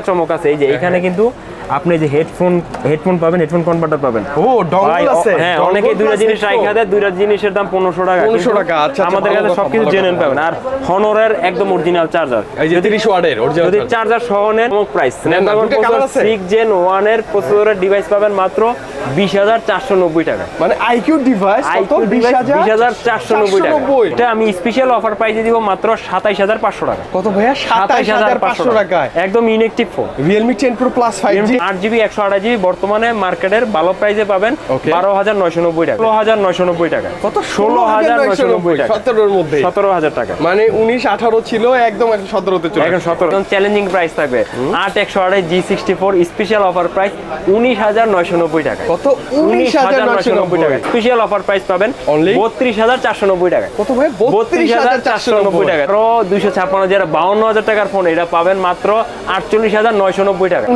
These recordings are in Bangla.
চমক আছে এই যে এখানে কিন্তু আপনি যে হেডফোন হেডফোন পাবেন হেডফোন কনভার্টার পাবেন। ও ডঙ্গল আছে। হ্যাঁ অনেকে দুইটা জিনিস। রাখা দেয় দুইটা জিনিসের দাম পনেরোশো টাকা। 1500 টাকা, আচ্ছা, আচ্ছা, আমাদের কাছে সবকিছু জেনুইন পাবেন। আর হনরের একদম অরিজিনাল চার্জার এই যে 30 ওয়াটের অরিজিনাল যদি চার্জার সহ নেন প্রাইস নেন না, দুইটা colour আছে? সিক্স প্রসেসরের ডিভাইস পাবেন মাত্র বিশ হাজার চারশো নব্বই টাকা। মানে আইকিউ ডিভাইস কত? 20000 বিশ হাজার চারশো নব্বই টাকা। এটা আমি স্পেশাল অফার প্রাইসে দিব মাত্র সাতাইশ হাজার পাঁচশো টাকা। কত ভাইয়া? 27500 টাকা একদম inactive phone Realme 10 Pro Plus 5G আট জিবি একশো আঠাশ জিবি বর্তমানে মার্কেটের ভালো প্রাইসে পাবেন বারো হাজার নয়শো নব্বই টাকা। ষোলো হাজার নয়শো নব্বই টাকা। কত? ষোলো হাজার নয়শো নব্বই টাকা। 17 এর মধ্যে। সতেরো হাজার টাকা। মানে 19 18 ছিল একদম এখন 17 তে চলে এখন সতেরো। চ্যালেঞ্জিং প্রাইস থাকবে। আট একশো আঠাশ G sixty four special offer price উনিশ হাজার নয়শো নব্বই টাকা। কত? 19990 টাকা। স্পেশাল অফার প্রাইস পাবেন? বত্রিশ হাজার চারশো নব্বই টাকা। কত ভাই? বত্রিশ হাজার চারশো নব্বই টাকা। আরও দুইশো ছাপ্পান্ন হাজার বাউন্ন হাজার টাকার ফোন এটা পাবেন মাত্র আটচল্লিশ হাজার নয়শো নব্বই টাকা।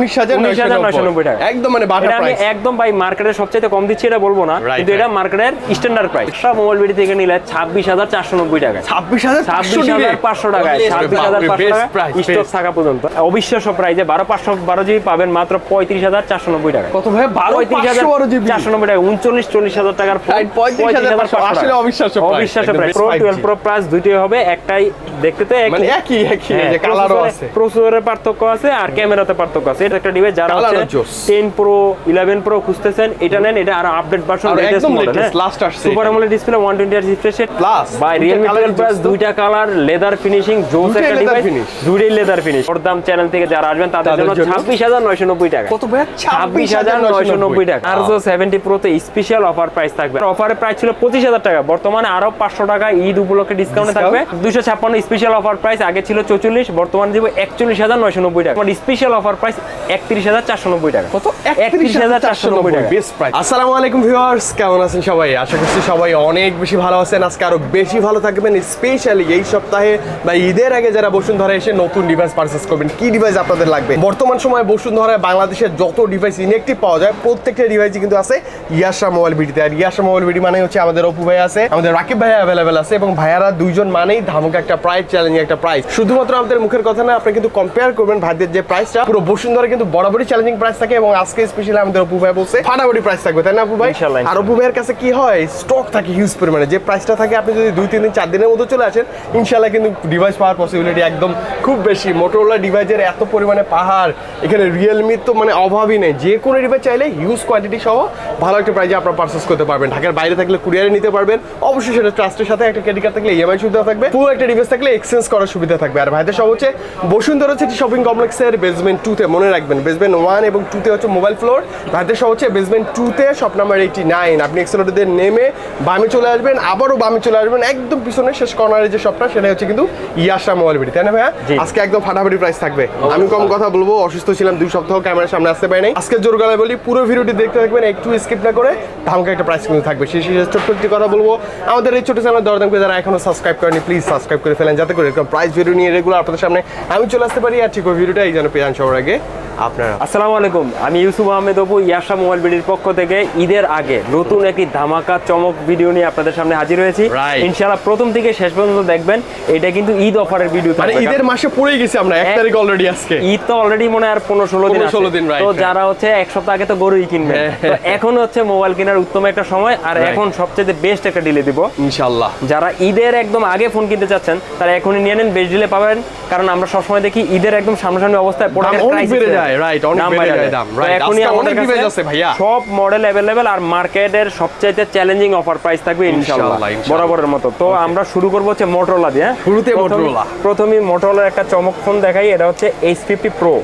19990 টাকা। একদম মানে বাটা প্রাইস। একদম ভাই মার্কেটের সবচেয়ে কম দিচ্ছি এটা বলব না। কিন্তু এটা মার্কেটের স্ট্যান্ডার্ড প্রাইস সব মোবাইল বিডি থেকে নিলে ছাব্বিশ হাজার চারশো নব্বই টাকা। 26500 ছাব্বিশ হাজার পাঁচশো টাকায় ছাব্বিশ হাজার পাঁচশো Best টাকা। স্টক থাকা পর্যন্ত। অবিশ্বাস্য প্রাইজে বারো পাঁচশো জিবি পাবেন মাত্র পঁয়ত্রিশ হাজার চারশো নব্বই টাকা। কত ভাই? 12 পঁয়ত্রিশ হাজার 512 জিবি চারশো নব্বই টাকা। উনচল্লিশ চল্লিশ হাজার টাকার 35,500 আসলে অবিশ্বাস্য অবিশ্বাস্য price pro 5G pro plus দুইটাই হবে একটাই দেখতে তো একই। মানে একই একই হ্যাঁ, যে কালারও আছে। প্রসেসরের পার্থক্য আছে আর ক্যামেরাতে পার্থক্য আছে। এটা একটা ডিভাইস যারা 10 প্রো 11 প্রো খুঁজতেছেন। এটা নেন এটা আর update version latest model last আসছে super display 120 hertz refresh rate Plus, by Realme 12 plus দুইটা কালার লেদার ফিনিশিং জোস একটা ডিভাইস দুইটাই লেদার ফিনিশ ওর দাম চ্যানেল থেকে যারা আসবেন তাদের জন্য জন্য? 26990 টাকা। কত ভাই ছাব্বিশ হাজার নয়শো নব্বই টাকা। আর সেভেন্টি স্পেশাল অফার প্রাইস থাকবে। অফারের প্রাইস ছিল পঁচিশ হাজার টাকা। বর্তমানে আরও পাঁচশো টাকা ঈদ উপলক্ষে ডিসকাউন্টে থাকবে। দুশো ছাপ্পান্ন স্পেশাল অফার প্রাইস আগে ছিল চৌচল্লিশ বর্তমানে দিব একচল্লিশ হাজার নয়শো নব্বই টাকা। স্পেশাল অফার প্রাইস একত্রিশ হাজার চারশো নব্বই টাকা। কত? একত্রিশ হাজার চারশো নব্বই টাকা। বেস্ট প্রাইস আসসালামু আলাইকুম ভিউয়ার্স কেমন আছেন সবাই? আশা করছি সবাই অনেক বেশি ভালো আছেন। আজকে আরও বেশি ভালো থাকবেন স্পেশালি এই সপ্তাহে বা ঈদের আগে যারা বসুন্ধরা এসে নতুন ডিভাইস পারচেস করবেন কি ডিভাইস আপনাদের লাগবে? বর্তমান সময়ে বসুন্ধরায় বাংলাদেশের যত ডিভাইস ইনেকটিভ পাওয়া যায় প্রত্যেকটা ডিভাইসই কিন্তু আছে ইয়াসা মোবাইল বিডিতে আর ইয়াসা মোবাইল বিডি মানে হচ্ছে আমাদের অপু ভাই আছে আমাদের রাকিব ভাই অ্যাভেলেবেল আছে এবং ভাইয়ারা দুইজন মানেই ধামক একটা প্রাইস চ্যালেঞ্জিং একটা প্রাইস শুধুমাত্র আমাদের মুখের কথা না আপনি কিন্তু কম্পেয়ার করবেন ভাইদের যে প্রাইসটা পুরো বসুন্ধরা কিন্তু বরাবরই চ্যালেঞ্জিং প্রাইস থাকে এবং আজকে স্পেশালি আমাদের অপু ভাই বলছে ফাটাফাটি প্রাইস থাকবে তাই না অপু ভাই? আর অপু ভাইয়ের কাছে কি হয়? স্টক থাকে হিউজ পরিমাণে। যে প্রাইসটা থাকে আপনি যদি দুই তিন দিন চার দিনের মধ্যে চলে আসেন ইনশাল্লাহ কিন্তু ডিভাইস পাওয়ার পসিবিলিটি একদম খুব বেশি। মোটোরোলা ডিভাইসের এত পরিমাণে পাহাড় এখানে রিয়েলমির তো মানে অভাবই নেই। যে কোনো ডিভাইস চাইলে হিউজ কোয়ান্টিটি সহ ভালো একটা প্রাইজে আপনারা পারচেস করতে পারবেন। ঢাকার বাইরে থাকলে কুরিয়ারে নিতে পারবেন। অবশ্যই সেটা ট্রাস্টের সাথে একটা ক্রেডিট কার্ড থাকলে ইএমআই সুবিধা থাকবে। পুরো একটা ডিভাইস থাকলে এক্সচেঞ্জ করার সুবিধা থাকবে। আর ভাইদের সব হচ্ছে বসুন্ধরা সিটি শপিং কমপ্লেক্সের বেসমেন্ট টুতে মনে রাখবেন। বেসমেন্ট ওয়ান এবং টুতে হচ্ছে মোবাইল ফ্লোর ভাইদের সব হচ্ছে বেসমেন্ট টুতে শপ নাম্বার এইটি নাইন আপনি এক্সেলোটিতে নেমে বামে চলে আসবেন আবারও বামে চলে আসবেন একদম পিছনে শেষ কর্নারে যে শপটা সেটা হচ্ছে কিন্তু ইয়াসা মোবাইল বিডি তাই না ভাইয়া? আজকে একদম ফাটাফাটি প্রাইস থাকবে। আমি কম কথা বলব অসুস্থ ছিলাম দুই সপ্তাহ ক্যামেরার সামনে আসতে পারি নাই আজকে জোর গলায় বলি পুরো ভিডিওটি দেখতে থাকবেন একটু স্কিপ না করে ধামকা একটা প্রাইস কিন্তু থাকবে। সেই শেষে ছোট্ট একটি কথা বলব আমাদের এই ছোট চ্যানেল দরদামকে যারা এখনও সাবস্ক্রাইব করেনি প্লিজ সাবস্ক্রাইব করে ফেলেন যাতে করে এরকম প্রাইস ভিডিও নিয়ে রেগুলার আপনাদের সামনে আমি চলে আসতে পারি। আর ঠিক ওই ভিডিওটা এই যেন পেয়ে সবার আগে। আপনারা। আসসালামু আলাইকুম আমি ইউসুফ আহমেদ অপু ইয়াসা মোবাইল বিডির পক্ষ থেকে ঈদের আগে নতুন একটি ধামাকা চমক ভিডিও নিয়ে আপনাদের সামনে হাজির হয়েছি। ইনশাআল্লাহ প্রথম থেকে শেষ পর্যন্ত দেখবেন এটা কিন্তু ঈদ অফারের ভিডিও মানে ঈদের মাসে পড়েই গেছি আমরা এক এক- তারিখ অলরেডি আজকে। ঈদ তো অলরেডি মনে আর পনেরো ষোলো দিন 15 16 দিন, right, তো যারা হচ্ছে এক সপ্তাহ আগে তো গরুই কিনবে হ্যাঁ, তো এখন হচ্ছে মোবাইল কেনার উত্তম একটা সময় আর এখন সবচেয়ে বেস্ট একটা ডিলে দিব। ইনশাল্লাহ যারা ঈদের একদম আগে ফোন কিনতে চাচ্ছেন তারা এখনই নিয়ে নেন বেস্ট ডিলে পাবেন। কারণ আমরা সবসময় দেখি ঈদের একদম সামনাসামনি অবস্থায় অনেক বেড়ে আছে। যায়, right, অনেক বেড়ে যায়। দাম, right, এখনই অনেক device আছে ভাইয়া। সব মডেল অ্যাভেলেবেল আর মার্কেটের সবচাইতে চ্যালেঞ্জিং অফার প্রাইস থাকবে ইনশাআল্লাহ। বরাবরের মতো। তো আমরা শুরু করব হচ্ছে মোটরোলা দিয়ে হ্যাঁ? শুরুতে প্রথমে- প্রথমেই মোটরোলার একটা চমক ফোন দেখাই এটা হচ্ছে এইচ ফিফটি প্রো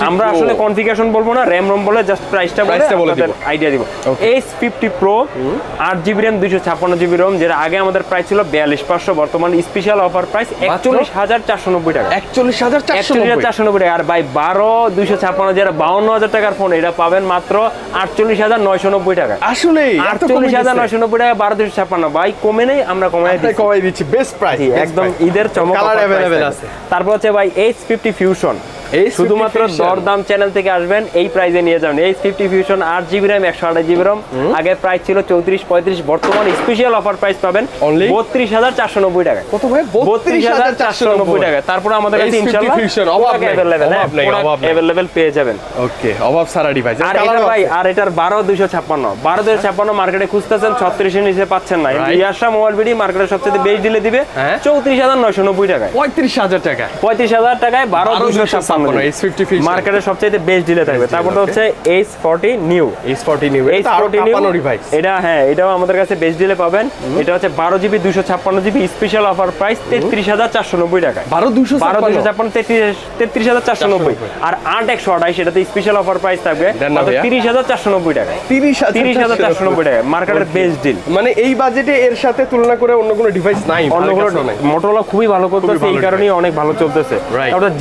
আমরা আসলে কনফিগারেশন বলব না র্যাম রোম বলে জাস্ট প্রাইসটা বলে। আইডিয়া দিব। এইচ ফিফটি প্রো আট জিবি র্যাম দুইশো ছাপ্পান্ন জিবি রোম যেটা আগে আমাদের প্রাইস ছিল বিয়াল্লিশ পাঁচশো বর্তমান স্পেশাল অফার প্রাইস একচল্লিশ হাজার চারশো নব্বই টাকা। একচল্লিশ হাজার চারশো একচল্লিশ হাজার চারশো নব্বই টাকা। আর ভাই বারো দুইশো ছাপ্পান্ন যারা বাউন্ন হাজার টাকার ফোন এটা পাবেন মাত্র আটচল্লিশ হাজার নয়শো নব্বই টাকা। আসলে আটচল্লিশ হাজার নয়শো নব্বই টাকা বারো দুশো ছাপ্পান্ন। ভাই কমে নেই আমরা কমাই দিচ্ছি। কমাই দিচ্ছি বেস্ট প্রাইস একদম ঈদের চমক। তারপর হচ্ছে ভাই এইচ ফিফটি ফিউশন শুধুমাত্র দরদাম চ্যানেল থেকে আসবেন এই প্রাইজে নিয়ে যাবেন। এই ফিফটি ফিউশন আট জিবি র্যাম একশো আঠাশ জিবি র্যাম আগে প্রাইস ছিল চৌত্রিশ পঁয়ত্রিশ বর্তমান স্পেশাল অফার প্রাইস পাবেন বত্রিশ হাজার চারশো নব্বই টাকা কত ভাই? বত্রিশ হাজার চারশো নব্বই টাকা তারপর আমাদের কাছে ইনশাল্লাহ। অ্যাভেলেবেল পেয়ে যাবেন। ওকে অভাব সারা ডিভাইস আর এটা ভাই আর এটার বারো দুইশো ছাপ্পান্ন। বারো দুইশো ছাপ্পান্ন মার্কেটে খুঁজতেছেন ছত্রিশের নিচে পাচ্ছেন না. ইয়াসা মোবাইল বিডি মার্কেটে সবচেয়ে বেশ দিলে দিবে হ্যাঁ। চৌত্রিশ হাজার নয়শো নব্বই টাকায়। পঁয়ত্রিশ হাজার টাকা পঁয়ত্রিশ হাজার টাকায় বারো দুইশো ছাপ্পান্ন। 12,256 Ace 50 Fusion। মার্কেটে সবচেয়ে বেস্ট ডিলে থাকবে। তারপর হচ্ছে H forty new H forty new H forty device এটা হ্যাঁ এটাও আমাদের কাছে বেস্ট ডিলে পাবেন। এটা হচ্ছে বারো জিবি দুশো ছাপ্পান্ন জিবি স্পেশাল অফার প্রাইস তেত্রিশ হাজার চারশো নব্বই টাকায়। বারো দুশো বারো দুশো ছাপ্পান্ন তেত্রিশ তেত্রিশ হাজার চারশো নব্বই। আর আট একশো আঠাইশ এটাতে স্পেশাল অফার প্রাইস থাকবে। তিরিশ হাজার চারশো নব্বই টাকায়। তিরিশ তিরিশ হাজার চারশো নব্বই টাকায়। মার্কেটের বেস্ট ডিল মানে এই বাজেটে এর সাথে তুলনা করে অন্য কোনো ডিভাইস নাই অন্য কোনো মোটরোলা খুবই ভালো করতেছে এই কারণেই অনেক ভালো চলতেছে।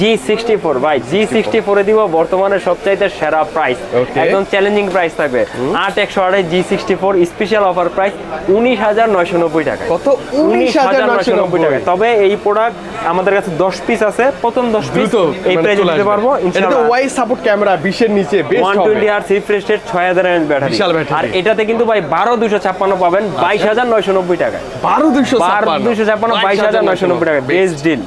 জি সিক্সটি ফোর ভাই জি সিক্সটি ফোরে দিব বর্তমানে সবচাইতে সেরা প্রাইস একদম চ্যালেঞ্জিং প্রাইস থাকবে। আট একশো আড়াই G sixty four special offer price উনিশ হাজার নয়শো নব্বই টাকা কত? উনিশ হাজার নয়শো নব্বই টাকা তবে এই প্রোডাক্ট আমাদের কাছে দশ পিস আছে। প্রথম দশ পিস এই মানে প্রাইসে দিতে পারব ইনশাআল্লাহ। ওয়াই সাপোর্ট ক্যামেরা বিশের নিচে ওয়ান টোয়েন্টি আর রিফ্রেশ রেট ছয় হাজার এমএচ ব্যাটারি আর এটাতে কিন্তু ভাই বারো দুশো ছাপ্পান্ন পাবেন বাইশ হাজার নয়শো নব্বই টাকায়। বারো দুশো বারো দুশো ছাপ্পান্ন বাইশ হাজার নয়শো নব্বই টাকা বেস্ট ডিল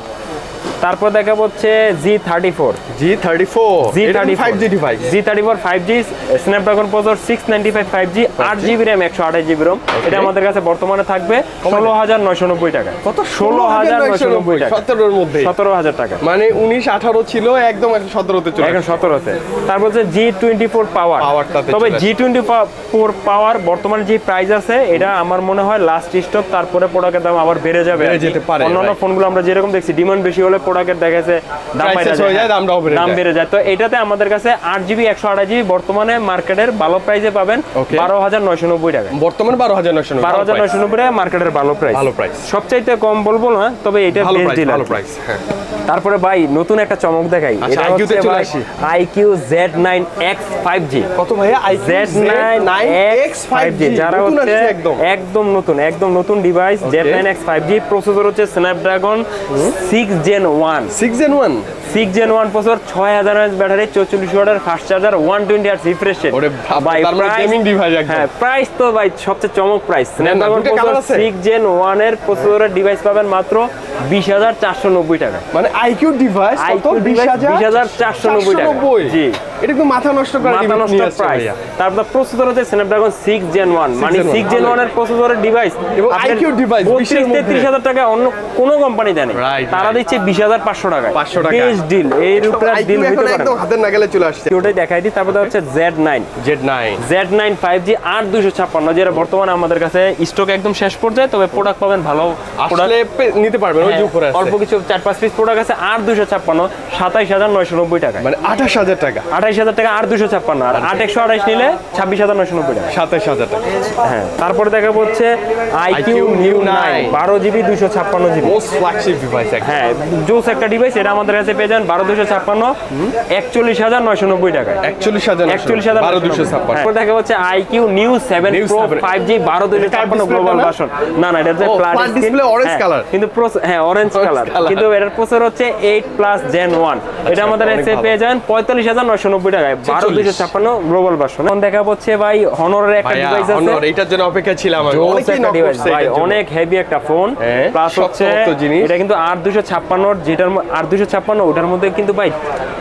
তারপর দেখা হচ্ছে G thirty four G thirty four G thirty five G device G thirty four five G Snapdragon processor six ninety five five G আট জিবি র্যাম একশো আঠাশ জিবি রোম এটা আমাদের কাছে বর্তমানে থাকবে ষোলো হাজার নয়শো নব্বই টাকা। কত ষোলো হাজার নয়শো নব্বই টাকা। সতেরোর মধ্যে। সতেরো হাজার টাকা। মানে উনিশ আঠারো ছিল একদম এখন সতেরোতে চলে এখন। সতেরোতে। তারপর হচ্ছে জি টোয়েন্টি ফোর পাওয়ার তবে জি টোয়েন্টি ফোর পাওয়ার বর্তমানে যে প্রাইস আছে এটা আমার মনে হয় লাস্ট স্টক তারপরে প্রোডাক্টের দাম আবার বেড়ে যাবে বেড়ে আর কি। যেতে পারে, অন্যান্য ফোনগুলো আমরা যেরকম দেখছি ডিমান্ড বেশি হলে প্রোডাক্টের দেখা যাচ্ছে দাম বেড়ে যায়। তো এটাতে আমাদের কাছে আট জিবি একশো আঠাশ জিবি বর্তমানে মার্কেটের ভালো প্রাইসে পাবেন বারো হাজার নয়শো নব্বই টাকা বর্তমানে বারো হাজার নয়শো বারো হাজার নয়শো নব্বই টাকা মার্কেটের ভালো প্রাইস ভালো price। সবচাইতে কম বলব না তবে এটা ভালো প্রাইস প্রাইস হ্যাঁ। তারপরে ভাই নতুন একটা চমক দেখাই। IQOO Z nine X five G কত I Z nine X five G যারা হচ্ছে একদম। একদম নতুন একদম নতুন device Z nine X five G processor হচ্ছে Snapdragon six gen one six N one six gen one processor ছয় হাজার ব্যাটারি চৌচল্লিশ ওয়াটের ফাস্ট চার্জার ওয়ান টোয়েন্টি আর রিফ্রেশ বাবা, তার মানে। হ্যাঁ প্রাইস তো ভাই সবচেয়ে চমক প্রাইস স্ন্যাপড্রাগন দুইটা সিক্স জেন ওয়ানের প্রসেসরের ডিভাইস পাবেন মাত্র বিশ হাজার চারশো নব্বই টাকা। মানে আইকিউ ডিভাইস বিশ হাজার 20,490 টাকা। জি। এটা কিন্তু মাথা নষ্ট করে মাথা নষ্ট প্রাইস তারপর প্রসেসর হচ্ছে স্ন্যাপড্রাগন সিক্স জেন ওয়ান মানে সিক্স জেন। ওয়ানের প্রসেসরের ডিভাইস এবং device, 20 তেত্রিশ হাজার টাকা অন্য কোনো কোম্পানি দেয় তারা. দিচ্ছে বিশ হাজার পাঁচশো টাকা 500 টাকা। ডিল এই রূপে ডিল এখন পারে। একদম হাতের নাগালে চলে আসছে। ওটাই দেখাই দিই তারপরে হচ্ছে Z nine Z nine Z nine five G আট দুশো ছাপ্পান্ন যেটা বর্তমানে আমাদের কাছে স্টক একদম শেষ পর্যায়ে তবে প্রোডাক্ট পাবেন ভালো আসলে নিতে পারবেন ওই যে হ্যাঁ, উপরে আছে। অল্প কিছু চার পাঁচ পিস প্রোডাক্ট আছে আট দুশো ছাপ্পান্ন সাতাইশ হাজার নয়শো নব্বই টাকা মানে আঠাশ হাজার টাকা। আঠাইশ হাজার টাকা আর দুশো ছাপ্পান্ন আর আট একশো আঠাইশ নিলে ছাব্বিশ হাজার নয়শো নব্বই টাকা। সাতাশ হাজার টাকা। হ্যাঁ তারপরে দেখা হচ্ছে IQ নিউ New 9 বারো জিবি দুশো ছাপ্পান্ন জিবি মোস্ট ফ্ল্যাগশিপ ডিভাইস হ্যাঁ জোস একটা ডিভাইস এটা আমাদের কাছে পেয়ে যান বারো দুশো ছাপ্পান্ন। একচল্লিশ হাজার নয়শো নব্বই টাকা একচল্লিশ হাজার একচল্লিশ হাজার বারো দুশো ছাপ্পান্ন। দেখা হচ্ছে iQOO neo seven pro five G বারো দুশো ছাপ্পান্ন গ্লোবাল? ভার্সন না? না এটা হচ্ছে ফ্ল্যাট orange কিন্তু হ্যাঁ অরেঞ্জ কালার কিন্তু এটার প্রসেসর হচ্ছে এইট প্লাস জেন ওয়ান এটা আমাদের এসে পেয়ে যান পঁয়তাল্লিশ হাজার নয়শো নব্বই টাকায়। বারো দুশো ছাপ্পান্ন গ্লোবাল ভার্সন এখন দেখা হচ্ছে ভাই হনরের একটা ডিভাইস আছে। এইটার জন্য অপেক্ষা ছিলাম ভাই অনেক হেভি একটা ফোন হ্যাঁ, প্লাস হচ্ছে জিনিস। এটা কিন্তু আট দুশো ছাপ্পান্ন যেটার আট দুশো ছাপ্পান্ন ওটার মধ্যে কিন্তু ভাই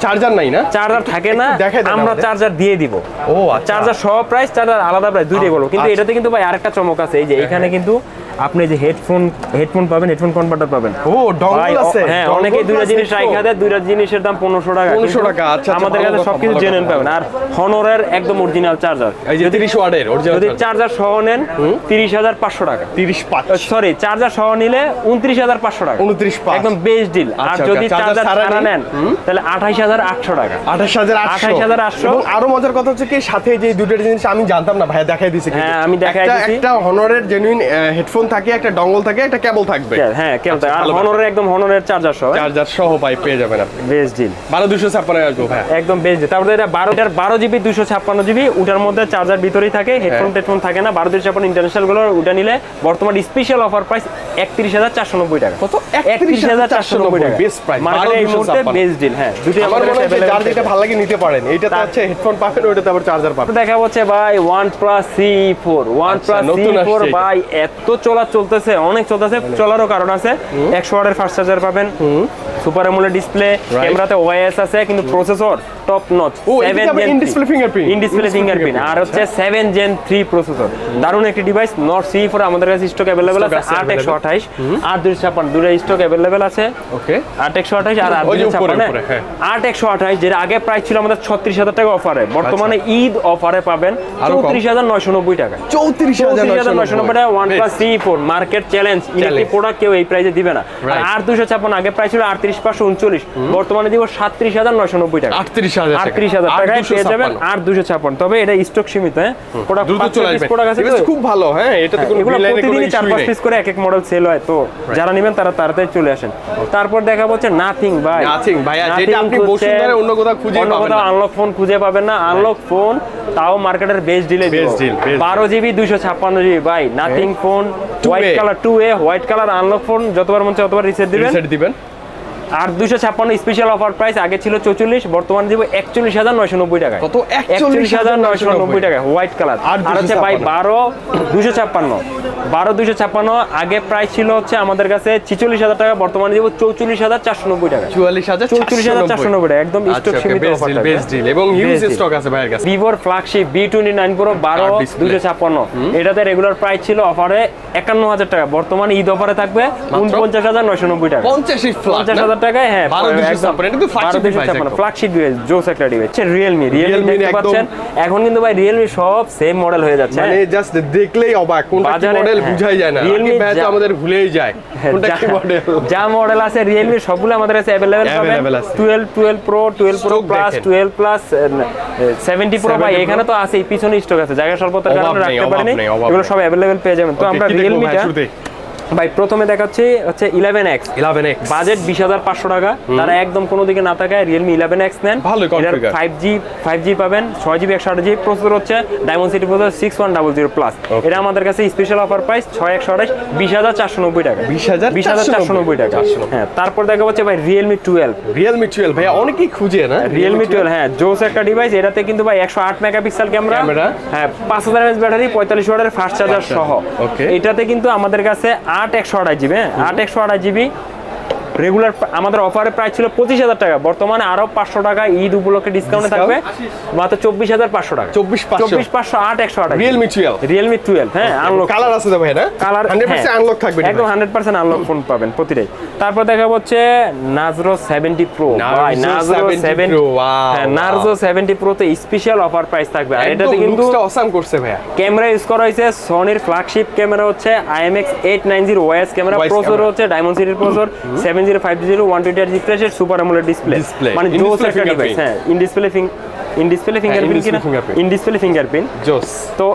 চার্জার নাই না? চার্জার থাকে না আমরা চার্জার দিয়ে দিব। ও আচ্ছা। চার্জার সব প্রাইস চার্জার আলাদা প্রাইস দুইটাই বলব। কিন্তু আচ্ছা। এটাতে কিন্তু ভাই আরেকটা চমক আছে। এই যে এখানে কিন্তু আপনি যে হেডফোন হেডফোন পাবেন হেডফোন কনভার্টার পাবেন। ও ডঙ্গল আছে। হ্যাঁ অনেকে দুইটা জিনিস। রাখা দেয় দুইটা জিনিসের দাম পনেরোশো টাকা। 1500 টাকা, আচ্ছা, আচ্ছা, আমাদের কাছে সবকিছু জেনুইন পাবেন। আর হনরের একদম অরিজিনাল চার্জার এই যে তিরিশ ওয়ার্ডের অরিজিনাল যদি চার্জার সহ নেন তিরিশ হাজার পাঁচশো টাকা। তিরিশ পাঁচ। সরি চার্জার সহ নিলে উনত্রিশ হাজার পাঁচশো টাকা। উনত্রিশ পাঁচ। একদম বেস্ট ডিল আর আচ্ছা, যদি চার্জার ছাড়া ছাড়া নেন? তাহলে আঠাইশ হাজার আটশো টাকা। আঠাশ হাজার আটশো। 28,800 এবং আরও মজার কথা হচ্ছে কি সাথে যে দুটো জিনিস আমি জানতাম না ভাই দেখাই দিছি কিন্তু। হ্যাঁ, আমি দেখাই দিছি। একটা হনরের জেনুইন হেডফোন হেডফোন থাকে একটা ডঙ্গল থাকে একটা কেবল থাকবে। হ্যাঁ কেমন আচ্ছা, আর হনরের একদম হনরের চার্জার সহ চার্জার সহ ভাই পেয়ে যাবেন আপনি। বেশ ডিল বারো দুশো ছাপ্পান্ন ভাই একদম বেশ ডিল তারপরে এটা বারো এটার বারো জিবি দুশো ছাপ্পান্ন জিবি ওটার মধ্যে চার্জার ভিতরেই থাকে হেডফোন হ্যাঁ। টেডফোন থাকে না। বারো দুশো ছাপ্পান্ন ইন্টারন্যাশনালগুলো ওটা নিলে বর্তমান স্পেশাল অফার প্রাইস একত্রিশ হাজার চারশো নব্বই টাকা। কত? একত্রিশ হাজার চারশো নব্বই টাকা। Best price, মার্কেটে এই মুহূর্তে বেস্ট ডিল হ্যাঁ। দুটি আমার মনে হয় যার যেটা ভালো লাগে নিতে পারেন এইটাতে তার- হচ্ছে হেডফোন পাবেন ওইটাতে আবার চার্জার পাবেন। দেখা হচ্ছে ভাই ফোর ওয়ান আচ্ছা, আসছে এটা। ভাই এত চলা চলতেছে অনেক চলতেছে চলারও কারণ আছে। একশো ওয়াটের ফাস্ট চার্জার পাবেন। সুপার এমোলে ডিসপ্লে ক্যামেরাতে ওয়াইএস আছে কিন্তু প্রসেসর টপ নচ ও, এদিকে আবার in-display ইন ডিসপ্লে ফিঙ্গারপ্রিন্ট আর হচ্ছে সেভেন জেন থ্রি প্রসেসর দারুণ একটি ডিভাইস নট সি ফোর আমাদের কাছে স্টক অ্যাভেলেবেল আছে আছে আট একশো আঠাইশ আট দুশো ছাপ্পান্ন দুটো স্টক অ্যাভেলেবেল আছে। ওকে আট একশো আঠাইশ আর আট ওই যে দুশো উপরে, ছাপ্পান্ন। উপরে, হ্যাঁ। যেটা আগে প্রাইস ছিল আমাদের ছত্রিশ হাজার টাকা অফারে বর্তমানে ঈদ অফারে পাবেন আচ্ছা। আরও কম? চৌত্রিশ হাজার নয়শো নব্বই টাকা। চৌত্রিশ চৌত্রিশ হাজার নয়শো নব্বই টাকা OnePlus C four market challenge electric product কেউ এই প্রাইসে দিবে না। আর Right. আর দুশো ছাপ্পান্ন আগে প্রাইস ছিল আটত্রিশ পাঁচশো উনচল্লিশ। বর্তমানে দিব সাতত্রিশ হাজার নয়শো নব্বই টাকা। আটত্রিশ হাজার টাকা। আটত্রিশ হাজার আট টাকায় পেয়ে যাবেন আর দুশো ছাপ্পান্ন। তবে এটা স্টক সীমিত হ্যাঁ? প্রোডাক্ট দ্রুত চলে আসবে। প্রোডাক্ট আছে Device তো? খুব ভালো হ্যাঁ এটাতে কোনো এগুলো green line এর কোনো প্রতিদিনই চার issue পিস করে এক এক মডেল সেল হয় তো যারা নেবেন তারা তাড়াতাড়ি চলে আসেন। তারপর দেখা হচ্ছে নাথিং ভাই। Nothing ভাইয়া, যেটা আপনি হচ্ছে অন্য কোথাও খুঁজে অন্য কোথাও আনলক ফোন খুঁজে পাবেন না। আনলক ফোন তাও মার্কেটের বেস্ট ডিলে deal, best বারো জিবি দুইশো ছাপ্পান্ন জিবি ভাই। Nothing phone white colour two A white colour unlock phone যতবার মন চায় ততবার রিসেট দিবেন। আর দুশো ছাপ্পান্ন স্পেশাল অফার প্রাইস আগে ছিল চৌচল্লিশ বর্তমানে দিব একচল্লিশ হাজার নয়শো নব্বই টাকা কত? একচল্লিশ হাজার নয়শো নব্বই টাকা হোয়াইট কালার আর হচ্ছে ভাই বারো দুশো ছাপ্পান্ন। বারো দুশো ছাপ্পান্ন আগে প্রাইস ছিল হচ্ছে আমাদের কাছে ছিচল্লিশ হাজার টাকা বর্তমানে দিব চৌচল্লিশ হাজার চারশো নব্বই টাকা চুয়াল্লিশ হাজার চৌচল্লিশ হাজার চারশো নব্বই টাকা একদম স্টক সীমিত অফার বেস্ট ডিল এবং হিউজ স্টক আছে ভাইয়ের কাছে। ভিভোর flagship V twenty nine pro বারো দুশো ছাপ্পান্ন। এটাতে রেগুলার প্রাইস ছিল অফারে একান্ন হাজার টাকা। বর্তমানে ঈদ অফারে থাকবে উনপঞ্চাশ হাজার নয়শো নব্বই টাকা। পঞ্চাশ হাজার টাকায় হ্যাঁ। ফ্ল্যাগশিপ ডিভাইস জোস একটা ডিভাইস রিয়েলমি রিয়েলমি দেখতে পাচ্ছেন এখন কিন্তু ভাই রিয়েলমি সব সেম মডেল হয়ে যাচ্ছে মানে হ্যাঁ। জাস্ট দেখলেই অবাক কোনটা কি মডেল হ্যাঁ। বুঝাই যায় না তো যা- আমাদের ভুলেই যায় কোনটা যা- কি মডেল যা মডেল আছে রিয়েলমি সবগুলো আমাদের কাছে অ্যাভেলেবেল পাবেন Available আছে। Twelve twelve pro twelve pro plus দেখেন। টুয়েলভ প্লাস সেভেন্টি প্রো ভাই এখানে তো আছে পিছনে স্টক আছে জায়গা স্বল্পতার কারণে রাখতে পারিনি এগুলো সব অ্যাভেলেবেল পেয়ে যাবেন তো আমরা রিয়েলমিটা ভাই প্রথমে দেখাচ্ছি হচ্ছে ইলেভেন এক্স 11X বাজেট বিশ হাজার পাঁচশো টাকা। তারা একদম কোনো দিকে না থাকায় রিয়েলমি ইলেভেন এক্স নেন। configure। Five G five G পাবেন ছয় জিবি একশো আট জিবি প্রসেসর হচ্ছে Dimensity processor six one double zero plus এটা আমাদের কাছে স্পেশাল অফার প্রাইস ছয় একশো আঠাশ বিশ হাজার চারশো নব্বই টাকা। 20,490 বিশ হাজার চারশো নব্বই টাকা। হ্যাঁ তারপর দেখা যাচ্ছে ভাই রিয়েলমি টুয়েলভ রিয়েলমি টুয়েলভ ভাইয়া অনেকেই খুঁজে না? রিয়েলমি টুয়েলভ হ্যাঁ জোস একটা ডিভাইস এটাতে কিন্তু ভাই একশো আট মেগাপিক্সেল ক্যামেরা হ্যাঁ পাঁচ হাজার ব্যাটারি পঁয়তাল্লিশ ওয়াটের ফাস্ট চার্জার সহ. এটাতে কিন্তু আমাদের কাছে আট একশো আড়াই জিবি হ্যাঁ? আট একশো আড়াই জিবি রেগুলার আমাদের অফারে প্রাইস ছিল পঁচিশ হাজার টাকা। বর্তমানে আরও পাঁচশো টাকা ঈদ উপলক্ষে ডিসকাউন্টে থাকবে। মাত্র চব্বিশ হাজার পাঁচশো টাকা। 24,500 চব্বিশ পাঁচশো আট একশো আঠাশ রিয়েলমি টুয়েলভ রিয়েলমি টুয়েলভ হ্যাঁ আনলক কালার আছে তো ভাই না? কালার হান্ড্রেড পার্সেন্ট আনলক থাকবে একদম হান্ড্রেড পার্সেন্ট আনলক ফোন পাবেন প্রতিটাই। তারপর দেখা হচ্ছে নাজরো সেভেন্টি প্রো ভাই নাজরো 70 seven Pro, wow. Narzo seventy প্রোতে special offer price থাকবে। আর এটাতে কিন্তু অসাম করছে ভাইয়া। ক্যামেরা ইউজ করা হয়েছে সনির ফ্ল্যাগশিপ ক্যামেরা হচ্ছে IMX eight nine zero ওয়াইএস camera processor হচ্ছে ডায়মন্ড সিটির processor seven zero five zero one twenty রিফ্রেশের super AMOLED display মানে জোস একটা ডিভাইস হ্যাঁ in display in display fingerprint কিনা? ইন ডিসপ্লে ফিঙ্গারপ্রিন্ট জোস তো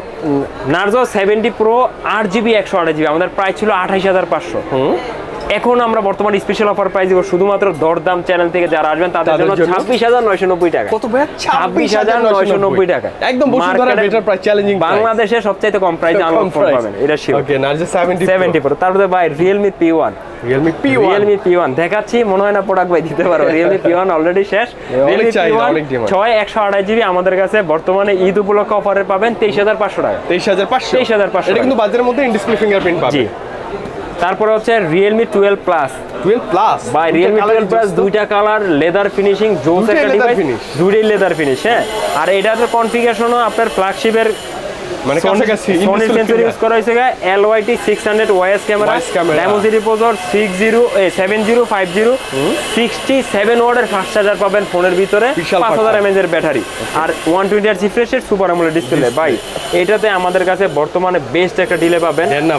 নার্জো সেভেন্টি প্রো আট জিবি একশো আঠাশ জিবি আমাদের প্রাইস ছিল আঠাইশ হাজার পাঁচশো। এখন আমরা বর্তমানে স্পেশাল অফার প্রাইস দিব শুধুমাত্র দরদাম চ্যানেল থেকে যারা আসবেন তাদের জন্য? ছাব্বিশ হাজার নয়শো নব্বই টাকা। কত ভাইয়া? ছাব্বিশ হাজার নয়শো নব্বই টাকা। একদম বসুন্ধরা বেটার প্রাইস চ্যালেঞ্জিং বাংলাদেশে সবচাইতে কম প্রাইসে আনলক ফোন পাবেন এটা sure okay Narzo 70 seventy pro তারপরে ভাই P one Realme P1 Realme P one দেখাচ্ছি মনে হয় না প্রোডাক্ট ভাই দিতে পারো। রিয়েলমি পি ওয়ান অলরেডি শেষ। চাহিদা, ওয়ান ছয় একশো আড়াই জিবি আমাদের কাছে বর্তমানে ঈদ উপলক্ষে অফারে পাবেন তেইশ হাজার পাঁচশো টাকা। 23500 23,500 এটা কিন্তু বাজারের মধ্যে ইন ডিসপ্লে ফিঙ্গারপ্রিন্ট পাবে। জি তারপরে হচ্ছে রিয়েলমি টুয়েলভ প্লাস 12 প্লাস বা রিয়েলমি টুয়েলভ প্লাস দুইটা কালার লেদার ফিনিশিং জোস একটা ডিভাইস দুইটাই লেদার ফিনিশ হ্যাঁ। আর এটাতে কনফিগারেশনও আপনার ফ্ল্যাগশিপের মানে কাছাকাছি সোনি সেন্সর ইউজ করা হয়েছে LYT six hundred ওয়াইএস camera. Dimensity processor six zero seven zero five zero sixty seven ওয়ার্ডের ফাস্ট চার্জার পাবেন ফোনের ভিতরে বিশাল পাঁচ হাজার এমএজ এর ব্যাটারি আর ওয়ান টোয়েন্টি আর রিফ্রেশের সুপার আমলের ডিসপ্লে ভাই এটাতে আমাদের কাছে বর্তমানে বেস্ট একটা ডিলে পাবেন না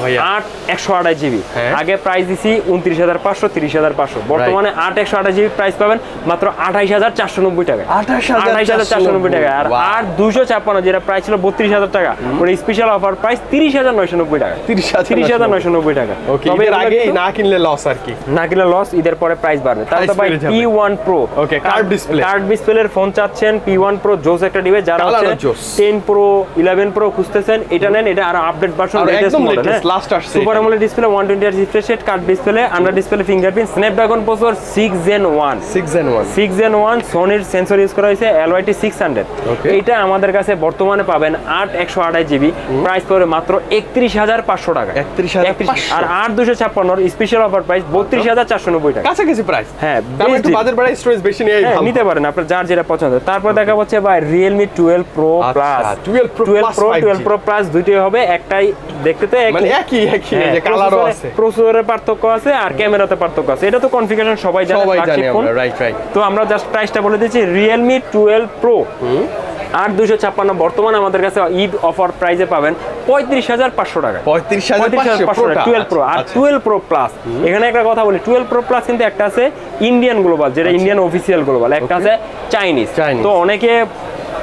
একশো আঠাশ জিবি। আগে প্রাইস দিছি উনত্রিশ হাজার পাঁচশো তিরিশ হাজার পাঁচশো। বর্তমানে আট একশো আঠাশ জিবি প্রাইস পাবেন মাত্র আঠাইশ হাজার চারশো নব্বই টাকা 28,490 আঠাইশ হাজার চারশো নব্বই টাকা আর Wow. আর দুশো ছাপ্পান্ন যেটা প্রাইস ছিল বত্রিশ হাজার টাকা। স্পেশাল অফার প্রাইস তিরিশ হাজার নয়শো নব্বই টাকা। 30,990 তিরিশ হাজার নয়শো নব্বই টাকা। তবে এর আগে না কিনলে লস আর কি? না কিনলে লস ঈদের পরে প্রাইস বাড়বে। তারপরে ভাই P one pro Okay, curved display। Curved ডিসপ্লের ফোন চাচ্ছেন পি ওয়ান প্রো জোস একটা ডিভাইস যারা হচ্ছে টেন প্রো ইলেভেন প্রো খুঁজতেছেন এটা নেন এটা আরও আপডেট ভার্সন লেটেস্ট একদম মডেল latest, আসছে সুপার এটা। AMOLED display one twenty refresh rate curved display under display fingerprint Snapdragon processor six Gen one six and one six Gen one সোনির sensor use করা হয়েছে এলওয়াইটি সিক্স হান্ড্রেড. এইটা আমাদের কাছে বর্তমানে পাবেন আট একশো আঠাশ জিবি প্রাইস পড়বে মাত্র একত্রিশ হাজার পাঁচশো টাকা। 31,500 আর আট দুশো ছাপ্পান্নর স্পেশাল অফার প্রাইস বত্রিশ হাজার চারশো নব্বই টাকা। কাছাকাছি প্রাইস হ্যাঁ, একটু deal। বাজেট স্টোরেজ বেশি নিয়ে হ্যাঁ নিতে পারেন আপনার যার যেটা পছন্দ। তারপর দেখা হচ্ছে ভাই Realme twelve pro plus 12 Pro twelve pro twelve pro plus দুইটাই হবে একটাই দেখতে তো মানে একই একই একই কালারও আছে। প্রসেসরের পার্থক্য আছে আর ক্যামেরাতে পার্থক্য আছে। এটা তো কনফিগারেশন সবাই জানে সবাই জানি রাইট রাইট তো আমরা জাস্ট প্রাইসটা বলে দিচ্ছি রিয়েলমি টুয়েলভ প্রো আট দুশো ছাপ্পান্ন বর্তমানে আমাদের কাছে ঈদ অফার প্রাইজে পাবেন পঁয়ত্রিশ হাজার পাঁচশো টাকা। পঁয়ত্রিশ হাজার পঁয়ত্রিশ হাজার পাঁচশো টাকা। টুয়েলভ প্রো আর টুয়েলভ প্রো প্লাস এখানে একটা কথা বলি টুয়েলভ প্রো প্লাস কিন্তু একটা আছে ইন্ডিয়ান গ্লোবাল যেটা ইন্ডিয়ান অফিসিয়াল গ্লোবাল একটা আছে চাইনিজ তো অনেকে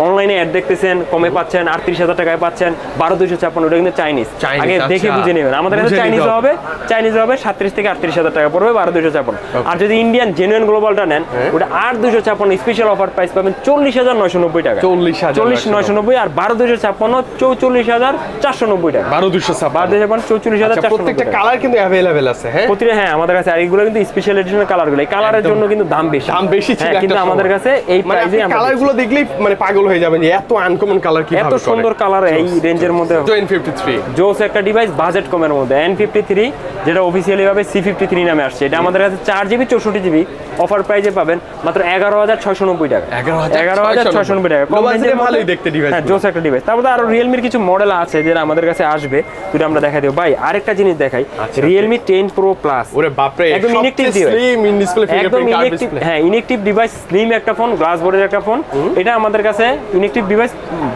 অনলাইনে অ্যাড দেখতেছেন কমে পাচ্ছেন আটত্রিশ হাজার টাকায় পাচ্ছেন বারো দুশো ছাপ্পান্ন ওটা কিন্তু চাইনিজ আগে দেখে আচ্ছা। বুঝে নেবেন। আমাদের কাছে চাইনিজ হবে। চাইনিজ হবে সাতত্রিশ থেকে আটত্রিশ হাজার টাকা পড়বে বারো দুশো ছাপ্পান্ন। আর যদি ইন্ডিয়ান জেনুইন গ্লোবালটা নেন হ্যাঁ। ওটা আট দুশো ছাপ্পান্ন স্পেশাল অফার প্রাইস পাবেন চল্লিশ হাজার নয়শো নব্বই টাকা। 40,990 চল্লিশ নয়শো নব্বই আর বারো দুশো ছাপ্পান্ন চৌচল্লিশ হাজার চারশো নব্বই টাকা। বারো দুশো বারো দুশো ছাপ্পান্ন চৌচল্লিশ হাজার চারশো নব্বই প্রত্যেকটা কালার কিন্তু অ্যাভেলেবেল আছে হ্যাঁ? প্রতিটা হ্যাঁ আমাদের কাছে আর এগুলো কিন্তু স্পেশাল এডিশনের কালারগুলো এই কালারের জন্য কিন্তু দাম বেশি। দাম বেশি ছিল হ্যাঁ, কিন্তু আমাদের কাছে এই মানে প্রাইসে আমরা কালারগুলো দেখলেই মানে পাগল হয়ে যাবেন যে এত আনকমন কালার কি এত সুন্দর কালার এই রেঞ্জের মধ্যে জয়েন ফিফটি থ্রি জোস একটা ডিভাইস বাজেট কমের মধ্যে। এন ফিফটি থ্রি যেটা অফিসিয়ালি ভাবে সি ফিফটি থ্রি নামে আসছে। এটা আমাদের কাছে চার জিবি চৌষট্টি জিবি অফার প্রাইজে পাবেন মাত্র এগারো হাজার ছয়শো নব্বই টাকা। এগারো হাজার ছয়শো নব্বই টাকা। কম ভালোই দেখতে device হ্যাঁ জোস একটা ডিভাইস তারপরে আরও রিয়েলমির কিছু মডেল আছে যেটা আমাদের কাছে আসবে যেটা আমরা দেখাই দেবো। ভাই আরেকটা জিনিস দেখাই। রিয়েলমি টেন প্রো প্লাস ওরে বাপরে একদম inactive device। Slim in display একদম ইনেকটিভ হ্যাঁ ইনেকটিভ ডিভাইস স্লিম একটা ফোন গ্লাস বোর্ডের একটা ফোন এটা আমাদের কাছে ইনেকটিভ ডিভাইস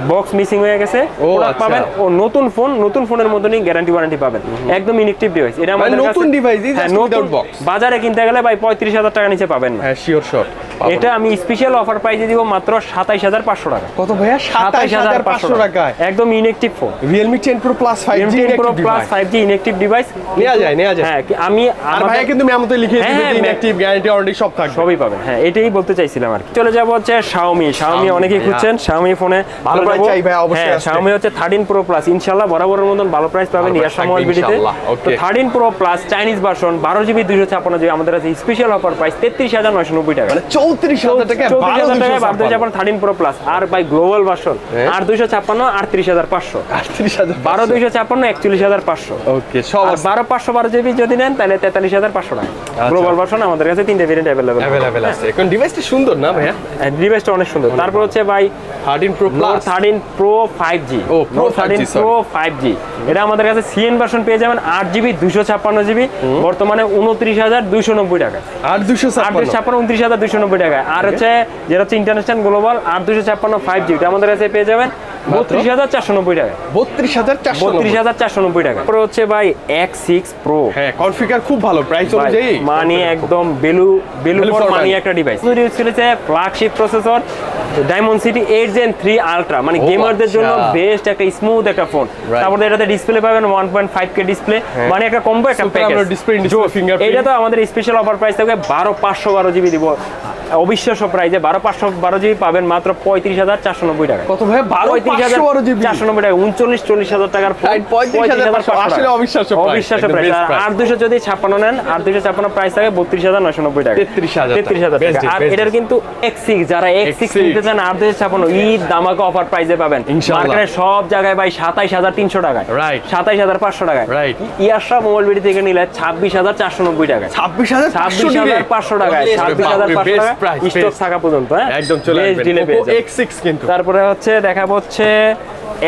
বক্স মিসিং হয়ে গেছে। আচ্ছা। পাবেন ও নতুন ফোন নতুন ফোনের মতনই গ্যারান্টি ওয়ারেন্টি পাবেন। একদম ইনেকটিভ ডিভাইস এটা আমাদের মানে নতুন কাছে- device, এই হ্যাঁ নতুন বাজারে কিনতে গেলে ভাই পঁয়ত্রিশ হাজার টাকা নিচে পাবেন না। হ্যাঁ শিওর শট এটা আমি স্পেশাল অফার প্রাইসে দিব মাত্র সাতাইশ হাজার পাঁচশো টাকা। কত ভাইয়া? সাতাইশ হাজার পাঁচশো টাকায়। একদম inactive phone Realme ten pro plus five G pro plus five G inactive device নেওয়া যায়, নেওয়া যায়। হ্যাঁ আমি আর ভাইয়া কিন্তু মেমোতে লিখে দিবে হ্যাঁ, গ্যারান্টি ওয়ারেন্টি সব থাকবে। সবই পাবেন হ্যাঁ এটাই বলতে চাইছিলাম আর কি। চলে যাব হচ্ছে শাওমি শাওমি Xiaomi, অনেকেই খুঁজছেন। শাওমি ফোনে ভালো যাব। চাই ভাই, অবশ্যই হ্যাঁ শাওমি হচ্ছে থার্টিন প্রো প্লাস ইনশাল্লাহ বরাবরের মতন ভালো প্রাইস পাবেন। ইয়ার সময় ভিডিওতে তো okay। Thirteen pro plus Chinese version বারো জিবি দুশো ছাপ্পান্ন জিবি আমাদের কাছে স্পেশাল অফার প্রাইস তেত্রিশ হাজার নয়শো নব্বই টাকা। মানে চৌত্রিশ হাজার টাকা চৌত্রিশ বারো হাজার দুশো বারো দুশো ছাপ্পান্ন থার্টিন প্রো প্লাস। আর বাই গ্লোবাল ভার্সন হ্যাঁ। আর দুশো ছাপ্পান্ন আটত্রিশ হাজার পাঁচশো। আটত্রিশ হাজার বারো দুইশো ছাপ্পান্ন একচল্লিশ হাজার পাঁচশো। ওকে সব বারো পাঁচশো বারো জিবি যদি নেন তাহলে তেতাল্লিশ হাজার পাঁচশো টাকা। গ্লোবাল ভার্সন আমাদের কাছে তিনটে ভেরিয়েন্ট অ্যাভেলেবেল অ্যাভেলেবেল আছে। এখন ডিভাইসটা সুন্দর না ভাইয়া? ডিভাইসটা অনেক সুন্দর। তারপর হচ্ছে ভাই thirteen pro plus. Thirteen pro five G ও, Pro thirteen pro five G এটা আমাদের কাছে সিএন ভার্সন পেয়ে যাবেন আট জিবি দুশো ছাপ্পান্ন জিবি। বর্তমানে উনত্রিশ হাজার দুইশো নব্বই টাকা আট দুশো ছাপ্পান্ন। ছাপ্পান্ন উনত্রিশ হাজার দুইশো নব্বই টাকা আর হচ্ছে যেটা হচ্ছে ইন্টারন্যাশনাল গ্লোবাল আট দুশো ছাপ্পান্ন ফাইভ জি আমাদের কাছে পেয়ে যাবেন বত্রিশ হাজার চারশো নব্বই টাকা বত্রিশ হাজার চারশো বত্রিশ হাজার চারশো নব্বই টাকা তারপরে হচ্ছে ভাই এক্স সিক্স প্রো হ্যাঁ কনফিগার খুব ভালো প্রাইস অনুযায়ী। মানে একদম বেলু বেলু ফর মানি একটা ডিভাইস ইউজ করেছে flagship processor Dimensity eight Gen three ultra মানে গেমারদের জন্য। বেস্ট একটা স্মুথ একটা ফোন. তারপরে এটাতে ডিসপ্লে পাবেন one point five K display মানে একটা কম্বো একটা প্যাকেজ। এটা তো আমাদের স্পেশাল অফার প্রাইস থাকবে বারো পাঁচশো বারো জিবি দিব। অবিশ্বাস্য প্রাইজে বারো পাঁচশো বারো জিবি পাবেন মাত্র পঁয়ত্রিশ হাজার চারশো নব্বই টাকা। কত ভাই? বারো পঁয়ত্রিশ হাজার চারশো নব্বই টাকা উনচল্লিশ চল্লিশ হাজার টাকার পঁয়ত্রিশ হাজার অবিশ্বাস্য অবিশ্বাস্য প্রাইস আর দুশো যদি ছাপ্পান্ন নেন আট দুশো ছাপ্পান্ন প্রাইস থাকে বত্রিশ হাজার নয়শো নব্বই টাকা। 33,000 তেত্রিশ হাজার Best টাকা। আর এটার কিন্তু এক্স সিক্স যারা এক্স সিক্স নিতে চান আট দুশো ছাপ্পান্ন ঈদ দামাকা অফার প্রাইসে পাবেন। মার্কেটে সব জায়গায় ভাই সাতাইশ হাজার তিনশো টাকায়. সাতাইশ হাজার পাঁচশো টাকায়। Right. ইয়ারশা মোবাইল বিডি থেকে নিলে ছাব্বিশ হাজার চারশো নব্বই টাকায়। ছাব্বিশ হাজার ছাব্বিশ হাজার পাঁচশো টাকায়। ছাব্বিশ হাজার পাঁচশো টাকা price, স্টক থাকা পর্যন্ত হ্যাঁ? একদম চলে deal এ পেয়ে যাবেন। এক্স সিক্স কিন্তু। তারপরে হচ্ছে দেখাবো হচ্ছে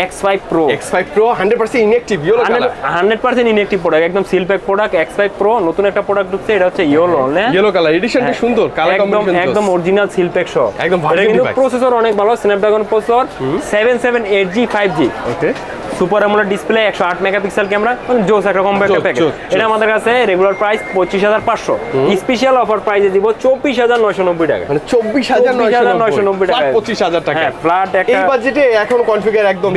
X five pro X five pro hundred percent inactive yellow colour hundred percent inactive product একদম seal pack product X five pro নতুন একটা প্রোডাক্ট ঢুকছে এটা হচ্ছে ইয়েলো ইয়েলো কালার এডিশনটা সুন্দর কালার। একদম কম্বিনেশন একদম অরিজিনাল সিলপ্যাক সহ। একদম ভালো প্রসেসর অনেক ভালো Snapdragon processor seven seven eight G five G okay super AMOLED display একশো আট মেগাপিক্সেল ক্যামেরা মানে জোস একটা কম্পো একটা প্যাকেজ এটা আমাদের কাছে রেগুলার প্রাইস পঁচিশ হাজার পাঁচশো। স্পেশাল অফার প্রাইসে দিব চব্বিশ হাজার নয়শো নব্বই টাকা। মানে চব্বিশ হাজার 24,990 টাকা। পঁচিশ হাজার টাকা। flat একটা- এই বাজেটে এখন কনফিগার একদম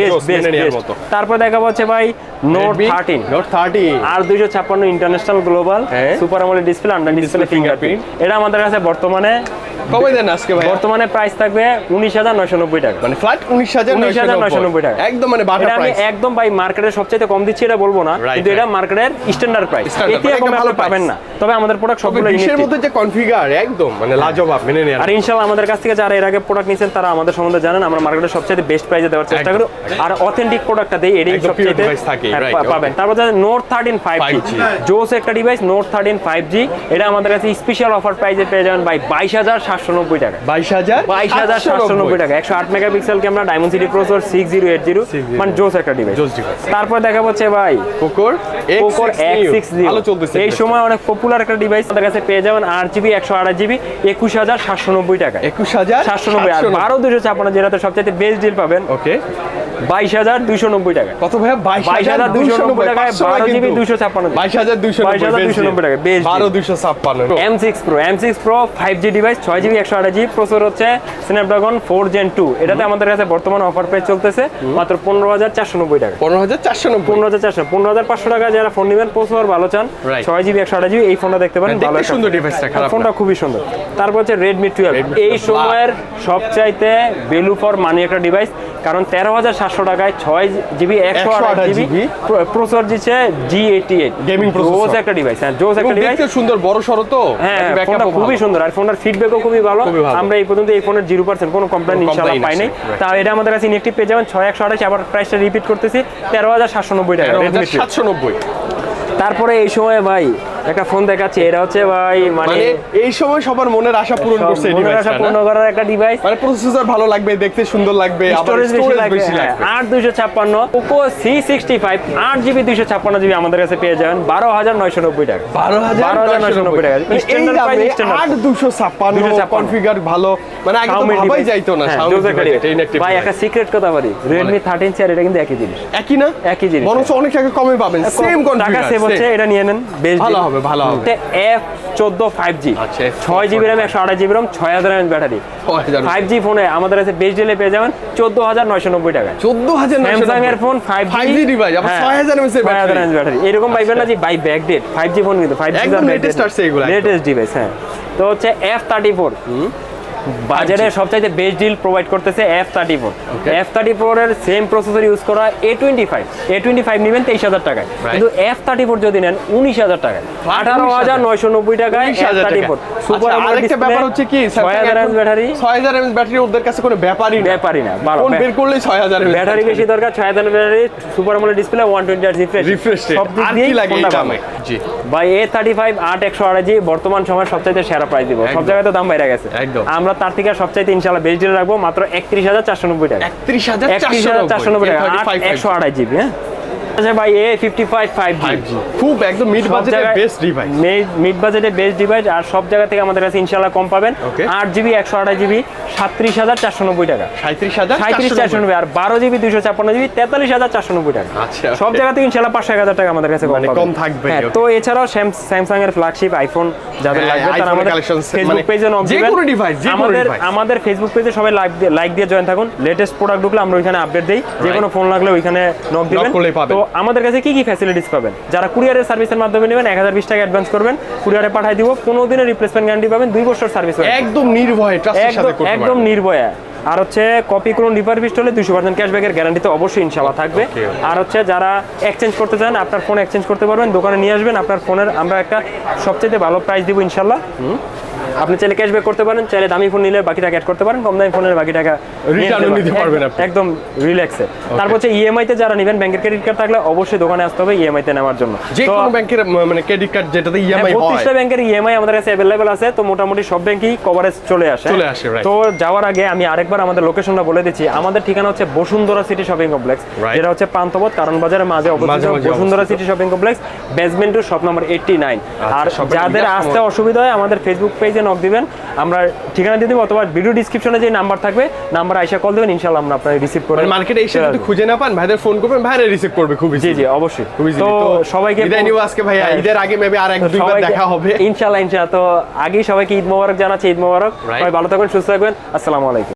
মতো। তারপর দেখা হচ্ছে ভাই নোট থার্টিন নোট থার্টি আর দুইশো ছাপ্পান্ন ইন্টারন্যাশনাল গ্লোবাল। সুপার আমলের ডিসপ্লে আন্ডার ডিসপ্লে ফিঙ্গারপ্রিন্ট এটা আমাদের কাছে বর্তমানে কবে দেন আজকে ভাই বর্তমানে প্রাইস থাকবে উনিশ হাজার নয়শো নব্বই টাকা। মানে ফ্ল্যাট উনিশ হাজার নয়শো নব্বই। টাকা। একদম মানে বাটা প্রাইস একদম ভাই মার্কেটের সবচেয়ে কম দিচ্ছি এটা বলব না কিন্তু এটা মার্কেটের স্ট্যান্ডার্ড প্রাইস এতে মানে ভালো আপনি পাবেন না। তবে আমাদের প্রোডাক্ট সবগুলো ইউনিক মধ্যে যে কনফিগার একদম মানে লাজবাব মেনে নেওয়ার। আর ইনশাল্লাহ আমাদের কাছ থেকে যারা এর আগে প্রোডাক্ট নিয়েছেন তারা আমাদের সম্বন্ধে জানেন আমরা মার্কেটের সবচেয়ে বেস্ট প্রাইসে দেওয়ার চেষ্টা করি। আর অথেন্টিক প্রোডাক্টটা দেই এটাই সবচেয়ে থাকে, পাবেন। তারপর note thirteen five 5G G জোস একটা device Note thirteen five G এটা আমাদের কাছে স্পেশাল অফার প্রাইসে পেয়ে যাবেন ভাই বাইশ হাজার সাতশো নব্বই টাকা। বাইশ হাজার বাইশ হাজার সাতশো নব্বই টাকা একশো আট megapixel camera Dimensity processor six zero eight zero 608 মানে জোস একটা ডিভাইস তারপর দেখা যাচ্ছে ভাই কোকোর পোকোর ভালো চলতেছে এই সময় অনেক পপুলার একটা ডিভাইস তাদের কাছে পেয়ে যাবেন আট জিবি একশো আঠাশ জিবি একুশ হাজার সাতশো নব্বই টাকা একুশ হাজার সাতশো নব্বই। আর বারো দুশো ছাপান্ন যেটাতে সবচেয়ে বেস্ট ডিল পাবেন। ওকে বাইশ হাজার দুইশো নব্বই টাকা। কত ভাইয়া? বাইশ বাইশ হাজার দুইশো নব্বই টাকায় বারো জিবি দুইশো ছাপ্পান্ন বাইশ হাজার দুইশো বাইশ হাজার দুইশো নব্বই টাকা বেশ বারো দুইশো ছাপ্পান্ন। M six pro M six pro five G device ছয় জিবি একশো আঠাশ জিবি প্রসেসর হচ্ছে স্ন্যাপড্রাগন ফোর জেন টু এটাতে আমাদের কাছে বর্তমানে অফার প্রাইস চলতেছে মাত্র পনেরো হাজার চারশো নব্বই টাকা। পনেরো হাজার চারশো নব্বই। পনেরো হাজার চারশো পনেরো হাজার পাঁচশো টাকা যারা ফোন নেবেন প্রসেসর ভালো চান ছয় জিবি একশো আঠাশ জিবি এই ফোনটা দেখতে পারেন ভালো সুন্দর না। ফোনটা খুবই সুন্দর। তারপর হচ্ছে রেডমি টুয়েলভ এই 12 সময়ের সবচাইতে ভ্যালু ফর মানি একটা ডিভাইস কারণ তেরো হাজার সাতশো টাকায় ছয় জিবি একশো আঠাশ 128 জিবি প্রসেসর দিচ্ছে জি এইটি এইট processor। জোস একটা ডিভাইস হ্যাঁ জোস একটা ডিভাইস সুন্দর বড় সড়ো তো। হ্যাঁ ফোনটা খুবই সুন্দর আর ফোনটার ফিডব্যাকও খুবই ভালো। আমরা এই পর্যন্ত এই ফোনের জিরো পার্সেন্ট কোনো কমপ্লেন ইনশাল্লাহ পাই নাই তা এটা আমাদের কাছে ইনএক্টিভ পেয়ে যাবেন ছয় একশো আঠাশ আবার প্রাইসটা রিপিট করতেছি তেরো হাজার সাতশো নব্বই টাকা তেরো Redmi হাজার 12 সাতশো নব্বই। তারপরে এই সময় ভাই একটা ফোন দেখাচ্ছি এটা হচ্ছে ভাই মানে মানে এই সময় সবার মনের আশা পূরণ করছে এই আশা পূর্ণ করার একটা ডিভাইস মানে প্রসেসর ভালো লাগবে দেখতে সুন্দর লাগবে স্টোরেজ বেশি লাগবে বেশি হ্যাঁ, লাগবে। আট দুইশো ছাপ্পান্ন পোকো সি সিক্সটি ফাইভ আট জিবি দুইশো ছাপ্পান্ন জিবি আমাদের কাছে পেয়ে যাবেন বারো হাজার নয়শো নব্বই টাকা। বারো হাজার বারো হাজার নয়শো নব্বই টাকা। এই Standard দামে price, দুশো ছাপ্পান্ন 256 কনফিগার ভালো। মানে আগে তো ভাবাই যাইতো না হ্যাঁ, ভাই একটা সিক্রেট কথা বলি রেডমি থার্টিন চেয়ার এটা কিন্তু একই জিনিস। একই না? একই জিনিস। বরঞ্চ অনেক টাকা কমে পাবেন সেম টাকা সেভ হচ্ছে এটা নিয়ে নেন বেশ ভালো হবে, ভালো হবে। এফ চোদ্দ ফাইভ জি আচ্ছা, ছয় জিবি র্যাম একশো আঠাশ জিবি র্যাম ছয় হাজার এম ব্যাটারি। ফাইভ জি ফোনে আমাদের কাছে বেস্ট ডিলে পেয়ে যাবেন চোদ্দ হাজার নয়শো নব্বই টাকা চোদ্দ হাজার স্যামসাং এর ফোন ফাইভ 5G device, আবার 6000 mAh এর এম ব্যাটারি। এরকম পাইবেন না যে by back date five G phone কিন্তু ফাইভ জি লেটেস্ট ডিভাইস হ্যাঁ। তো হচ্ছে এফ থার্টি ফোর বাজারে সবচাইতে বেস্ট ডিল প্রোভাইড করতেছে F thirty four F thirty four এর সেম প্রসেসর ইউজ করা A twenty five A twenty five নেবেন তেইশ হাজার টাকায়। কিন্তু এফ থার্টি ফোর যদি নেন উনিশ হাজার টাকায়। আঠারো হাজার নয়শো নব্বই টাকায় থার্টি ফোর সুপার আরেকটা ব্যাপার হচ্ছে কি ছয় হাজার এমএচ ব্যাটারি ছয় হাজার এমএস ব্যাটারি ওদের কাছে কোনো ব্যাপারই ব্যাপারই না ফোন বের করলেই ছয় হাজার ব্যাটারি বেশি দরকার ছয় হাজার ব্যাটারি সুপার আমলের ডিসপ্লে ওয়ান টোয়েন্টি আট রিফ্রেশ রিফ্রেশ সব দিক লাগে। জি। ভাই এ থার্টি ফাইভ আট একশো আড়াই জি বর্তমান সময় সবচাইতে সেরা প্রাইস দিব। সব জায়গায় তো দাম বাইরে গেছে। একদম। আমরা তার থেকে সবচাইতে ইনশাল্লাহ বেশ ডিলে রাখব মাত্র একত্রিশ হাজার চারশো নব্বই টাকা। একত্রিশ হাজার একত্রিশ হাজার চারশো নব্বই টাকা একশো আড়াই জিবি হ্যাঁ? আচ্ছা ভাই A fifty five five G খুব একদম মিড বাজেটের বেস্ট ডিভাইস মিড বাজেটে বেস্ট ডিভাইস আর সব জায়গা থেকে আমাদের কাছে ইনশাল্লাহ কম পাবেন। আট জিবি একশো আড়াই জিবি সাতত্রিশ হাজার চারশো নব্বই টাকা। সাঁত্রিশ হাজার সাঁত্রিশ চারশো নব্বই। আর বারো জিবি ছাপ্পান্ন জিবি তেতাল্লিশ হাজার চারশো নব্বই টাকা। আচ্ছা, সব জায়গা থেকে ইনশাল্লাহ পাঁচশো এক হাজার টাকা আমাদের কাছে কম মানে থাকবে, হ্যাঁ, তো এছাড়াও স্যামসাং এর ফ্ল্যাগশিপ আইফোন যাদের হ্যাঁ, লাগবে তারা আমাদের ফেসবুক মানে পেজে নক দিবেন। আমাদের আমাদের ফেসবুক পেজে সবাই লাইক দিয়ে লাইক দিয়ে জয়েন থাকুন। লেটেস্ট প্রোডাক্ট ঢুকলে আমরা ওইখানে আপডেট দিই। যে কোনো ফোন লাগলে ওইখানে নক দিবেন। তো আমাদের কাছে কি কি ফ্যাসিলিটিস পাবেন? যারা কুরিয়ারের সার্ভিসের মাধ্যমে নেবেন এক হাজার বিশ টাকা অ্যাডভান্স করবেন কুরিয়ারে পাঠিয়ে দিব পনেরো দিনের রিপ্লেসমেন্ট গ্যারান্টি পাবেন দুই বছর সার্ভিস একদম নির্ভয়ে একদম নির্ভয়া। আর হচ্ছে কপি করুন রিপার পিস্ট হলে দুশো পার্সেন্ট ক্যাশব্যাকের গ্যারান্টি তো অবশ্যই ইনশাল্লাহ থাকবে. আর হচ্ছে যারা এক্সচেঞ্জ করতে চান আপনার ফোন এক্সচেঞ্জ করতে পারবেন দোকানে নিয়ে আসবেন আপনার ফোনের আমরা একটা সবচেয়ে ভালো প্রাইস দিব ইনশাল্লাহ আপনি চাইলে ক্যাশব্যাক করতে পারেন চাইলে দামি ফোন নিলে বাকি টাকা অ্যাড করতে পারেন কম দামি ফোনের বাকি টাকা ও নিতে পারবেন আপনি। একদম রিল্যাক্সে তারপর হচ্ছে ইএমআই তে যারা নেবেন ব্যাংকের ক্রেডিট কার্ড থাকলে অবশ্যই দোকানে আসতে হবে ইএমআই তে নেওয়ার জন্য। যে কোনো ব্যাংকের মানে ক্রেডিট কার্ড যেটাতে ইএমআই হয় বত্রিশটা ব্যাংকের ইএমআই আমাদের কাছে অ্যাভেলেবেল আছে তো মোটামুটি সব ব্যাংকই কভারেজ চলে আসে। চলে আসে. তো যাওয়ার আগে আমি আরেকবার আমাদের লোকেশনটা বলে দিচ্ছি। আমাদের ঠিকানা হচ্ছে বসুন্ধরা সিটি শপিং কমপ্লেক্স যেটা হচ্ছে পান্থপথ কারণ বাজারের মাঝে অবস্থিত Bashundhara city shopping complex basement two shop number eighty nine আর যাদের আসতে অসুবিধা হয় আমাদের ফেসবুক পেজে নক দিবেন আমরা ঠিকানা দিয়ে দেবো অথবা ভিডিও ডিসক্রিপশনে যে নাম্বার থাকবে নাম্বার আইসা কল দেবেন ইনশাল্লাহ আমরা আপনার রিসিভ করে মানে মার্কেটে এসে যদি খুঁজে না পান ভাইদের ফোন করবেন ভাইরা রিসিভ করবে খুবই জি জি অবশ্যই। তো সবাইকে বিদায় নিব আজকে ভাইয়া হ্যাঁ, ঈদের আগে মেবি আর এক দুইবার দেখা হবে। ইনশাল্লাহ ইনশাল্লাহ তো আগেই সবাইকে ঈদ মোবারক জানাচ্ছি ঈদ মোবারক। ভাই সবাই ভালো থাকবেন সুস্থ থাকবেন। আসসালামু আলাইকুম।